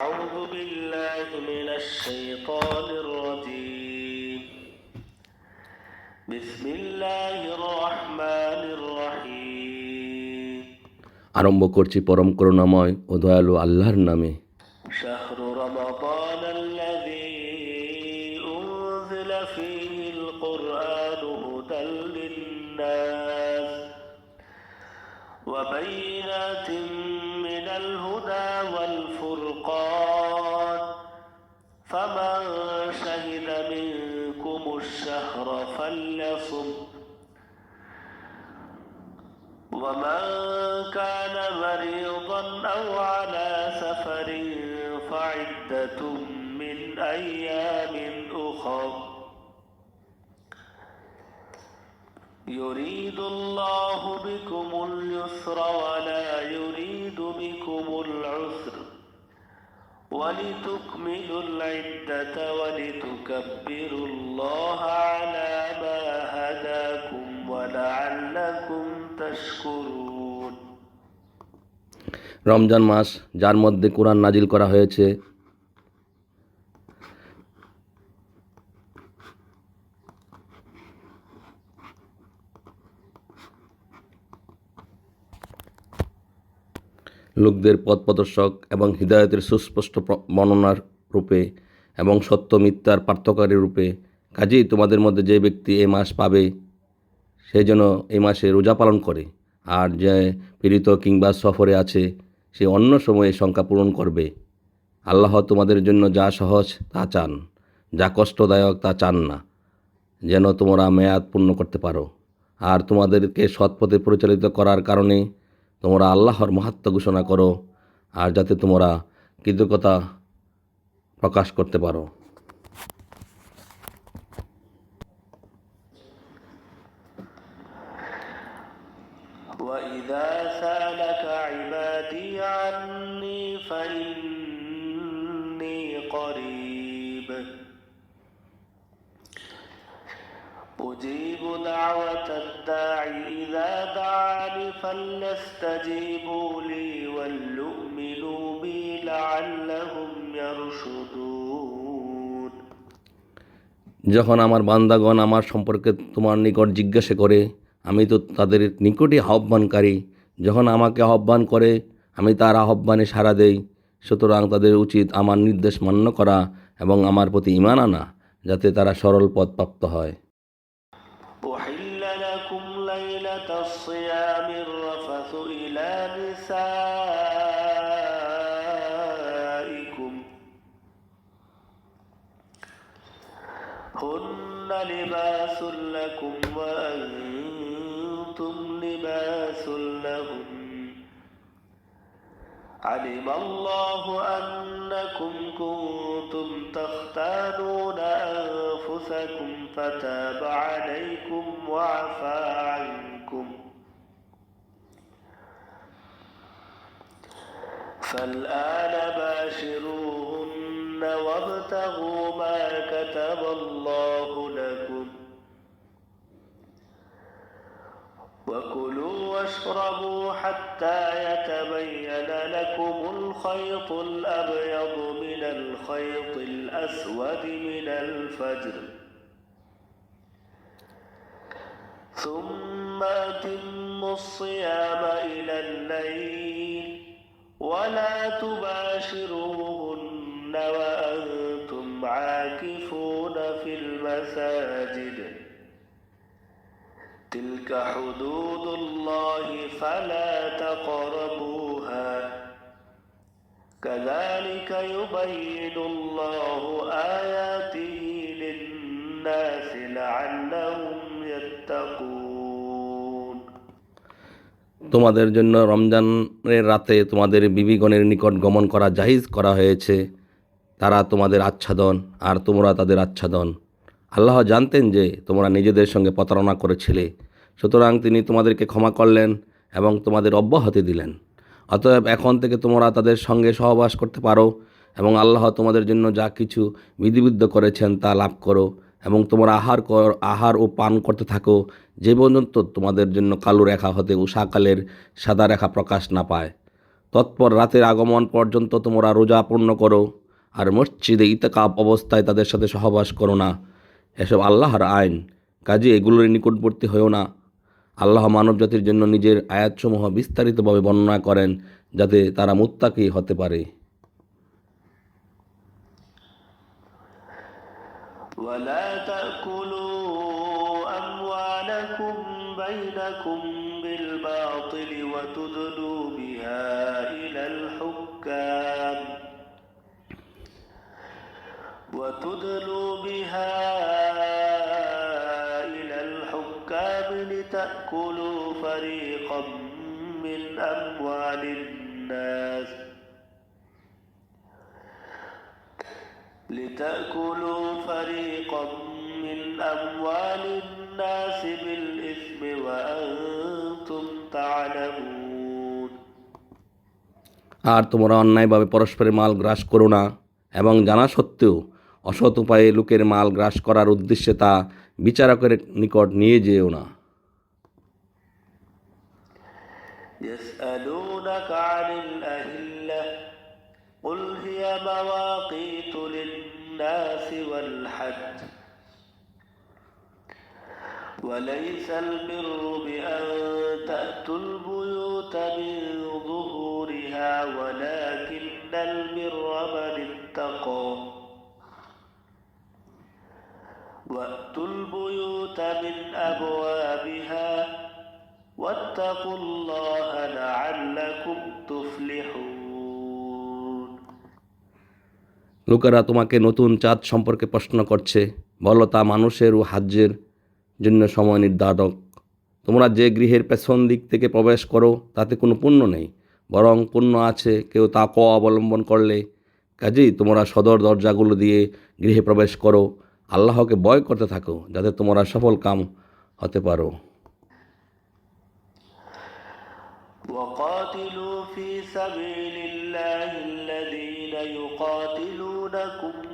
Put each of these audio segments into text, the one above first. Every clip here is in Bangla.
أعوذ بالله من الشيطان الرجيم بسم الله الرحمن الرحيم আরম্ভ করছি পরম করুণাময় ও দয়ালু আল্লাহর নামে شهر رمضان الذي أنزل فيه القرآن هدى للناس وبينات من الهدى والفرقان فمن شهد منكم الشهر فليصم. ومن كان مريضا أو على سفر فعدة من أيام أخر. يريد الله بكم اليسر ولا يريد بكم ولتكملوا العدة ولتكبروا الله على ما هداكم ولعلكم تشكرون রমজান মাস যার মধ্যে কোরআন নাজিল করা হয়েছে লোকদের পথ প্রদর্শক এবং হৃদায়তের সুস্পষ্ট বর্ণনার রূপে এবং সত্য মিথ্যার পার্থক্যকারী রূপে। কাজেই তোমাদের মধ্যে যে ব্যক্তি এই মাস পাবে, সে যেন এই মাসে রোজা পালন করে। আর যে পীড়িত কিংবা সফরে আছে, সে অন্য সময়ে সংখ্যা পূরণ করবে। আল্লাহ তোমাদের জন্য যা সহজ, তা চান। যা কষ্টদায়ক, তা চান না। যেন তোমরা মেয়াদ পূর্ণ করতে পারো। আর তোমাদেরকে সৎপথে পরিচালিত করার কারণে তোমরা আল্লাহর মাহাত্ম ঘোষণা করো আর যাতে তোমরা কৃতজ্ঞতা প্রকাশ করতে পারো وإذا سألك عبادي عني فإني قريب أجيب دعوة الداعي إذا دعاني فليستجيبوا لي وليؤمنوا بي لعلهم يرشدون যখন আমার বান্দাগণ আমার সম্পর্কে তোমার নিকট জিজ্ঞাসা করে আমি তো তাদের নিকটই আহ্বানকারী যখন আমাকে আহ্বান করে আমি তার আহ্বানে সাড়া দেই সুতরাং তাদের উচিত আমার নির্দেশ মান্য করা এবং আমার প্রতি ইমান আনা যাতে তারা সরল পথ প্রাপ্ত হয় ليلة الصيام الرفث إلى نسائكم. هن لباس لكم وأنتم لباس لهم. علم الله أنكم كنتم تختانون أنفسكم فتاب عليكم وعفى عنكم. فالآن باشروهن وابتغوا ما كتب الله لكم وكلوا واشربوا حتى يتبين لكم الخيط الأبيض من الخيط الأسود من الفجر. ثم أتموا الصيام إلى الليل. ولا تباشروهن وأنتم عاكفون في المساجد. تلك حدود الله فلا تقربوها. كذلك يبين الله آياته للناس لعلهم তোমাদের জন্য রমজানের রাতে তোমাদের বিবিগণের নিকট গমন করা জাহিজ করা হয়েছে। তারা তোমাদের আচ্ছাদন আর তোমরা তাদের আচ্ছাদন। আল্লাহ জানতেন যে তোমরা নিজেদের সঙ্গে প্রতারণা করেছিলে। সুতরাং তিনি তোমাদেরকে ক্ষমা করলেন এবং তোমাদের অব্যাহতি দিলেন। অতএব এখন থেকে তোমরা তাদের সঙ্গে সহবাস করতে পারো এবং আল্লাহ তোমাদের জন্য যা কিছু বিধিবিদ্ধ করেছেন তা লাভ করো। এবং তোমরা আহার কর, আহার ও পান করতে থাকো, যে পর্যন্ত তোমাদের জন্য কালো রেখা হতে উষাকালের সাদা রেখা প্রকাশ না পায়। তৎপর রাতের আগমন পর্যন্ত তোমরা রোজা পূর্ণ করো, আর মসজিদে ইতেকাপ অবস্থায় তাদের সাথে সহবাস করো না। এসব আল্লাহর আইন কাজে এগুলোর নিকটবর্তী হয়েও না। আল্লাহ মানবজাতির জন্য নিজের আয়াতসমূহ বিস্তারিতভাবে বর্ণনা করেন, যাতে তারা মুত্তাকি হতে পারে। ولا تأكلوا أموالكم بينكم بالباطل وتدلوا بها إلى الحكام. وتدلوا بها إلى الحكام لتأكلوا فريقا من أموال لتأكلوا فريقا من أموال الناس بالإثم وأنتم تعلمون আর তোমরা অন্যায়ভাবে পরস্পরের মাল গ্রাস করো না এবং জানা সত্ত্বেও অসৎ উপায়ে লোকের মাল গ্রাস করার উদ্দেশ্যে তা বিচারকের নিকট নিয়ে যেও না يسألونك عن الأهلة قل هي مواقيت للناس والحج. وليس البر بأن تأتوا البيوت من ظهورها ولكن البر من اتقى وأتوا البيوت من أبوابها واتقوا الله لعلكم تفلحون. লোকেরা তোমাকে নতুন চাঁদ সম্পর্কে প্রশ্ন করছে বলো তা মানুষের ও হাজ্যের জন্য সময় নির্ধারক তোমরা যে গৃহের পেছন দিক থেকে প্রবেশ করো তাতে কোনো পুণ্য নেই বরং পুণ্য আছে কেউ তা ক অবলম্বন করলে কাজেই তোমরা সদর দরজাগুলো দিয়ে গৃহে প্রবেশ করো আল্লাহকে ভয় করতে থাকো যাতে তোমরা সফল কাম হতে পারো وقاتلوا في سبيل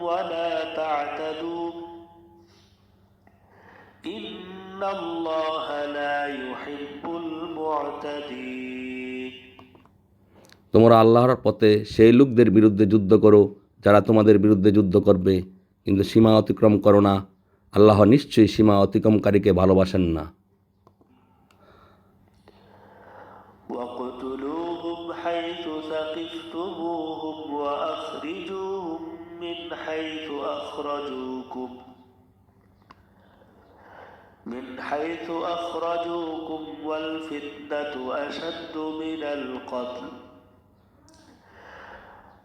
ولا تعتدوا إن الله لا يحب المعتدين তোমরা আল্লাহর পথে সেই লোকদের বিরুদ্ধে যুদ্ধ করো যারা তোমাদের বিরুদ্ধে যুদ্ধ করবে কিন্তু সীমা অতিক্রম করো না আল্লাহ নিশ্চয়ই সীমা অতিক্রমকারীকে ভালোবাসেন না واقتلوهم حيث ثقفتموهم وأخرجوهم من حيث أخرجوكم. من حيث أخرجوكم والفتنة أشد من القتل.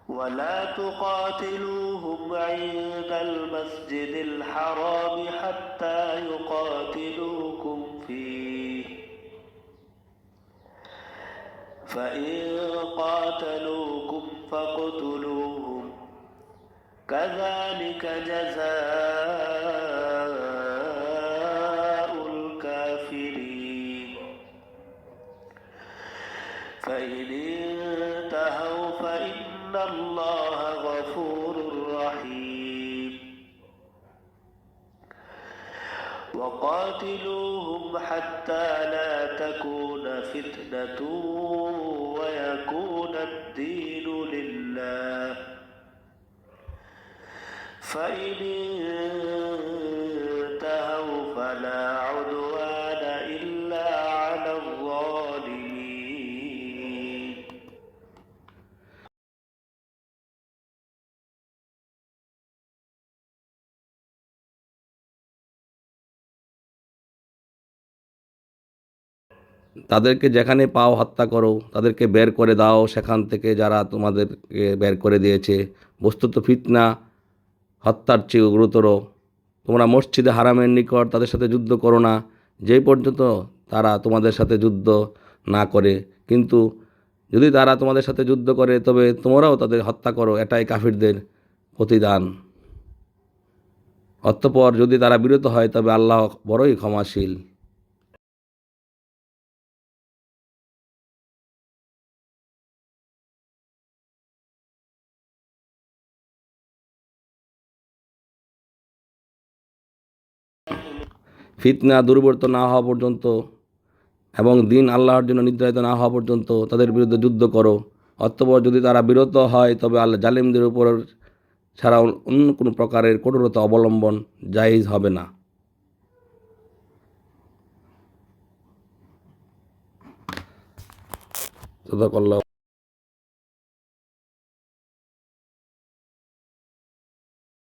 ولا تقاتلوهم عند المسجد الحرام حتى يقاتلوكم فيه. فإن قاتلوكم فاقتلوهم كذلك جزاء الكافرين. فإن انتهوا فإن الله غفور رحيم. وقاتلوهم حتى لا تكون فتنة فإن انتهوا فلا عدوان إلا على الظالمين তাদেরকে যেখানে পাও হত্যা করো তাদেরকে বের করে দাও সেখান থেকে যারা তোমাদেরকে বের করে দিয়েছে বস্তুত ফিতনা হত্যার চেয়ে গুরুতর। তোমরা মসজিদে হারামের নিকট তাদের সাথে যুদ্ধ করো না। যেই পর্যন্ত তারা তোমাদের সাথে যুদ্ধ না করে। কিন্তু যদি তারা তোমাদের সাথে যুদ্ধ করে, তবে তোমরাও তাদের হত্যা করো। এটাই কাফিরদের প্রতিদান। অতঃপর যদি তারা বিরত হয়, তবে আল্লাহ বড়ই ক্ষমাশীল। ফিতনা দুর্বর্ত না হওয়া পর্যন্ত এবং দিন আল্লাহর জন্য নির্ধারিত না হওয়া পর্যন্ত তাদের বিরুদ্ধে যুদ্ধ করো। অতঃপর যদি তারা বিরত হয়, তবে আল্লাহ জালিমদের উপর ছাড়া অন্য কোনো প্রকারের কঠোরতা অবলম্বন জায়েজ হবে না। সদাকল্লাহ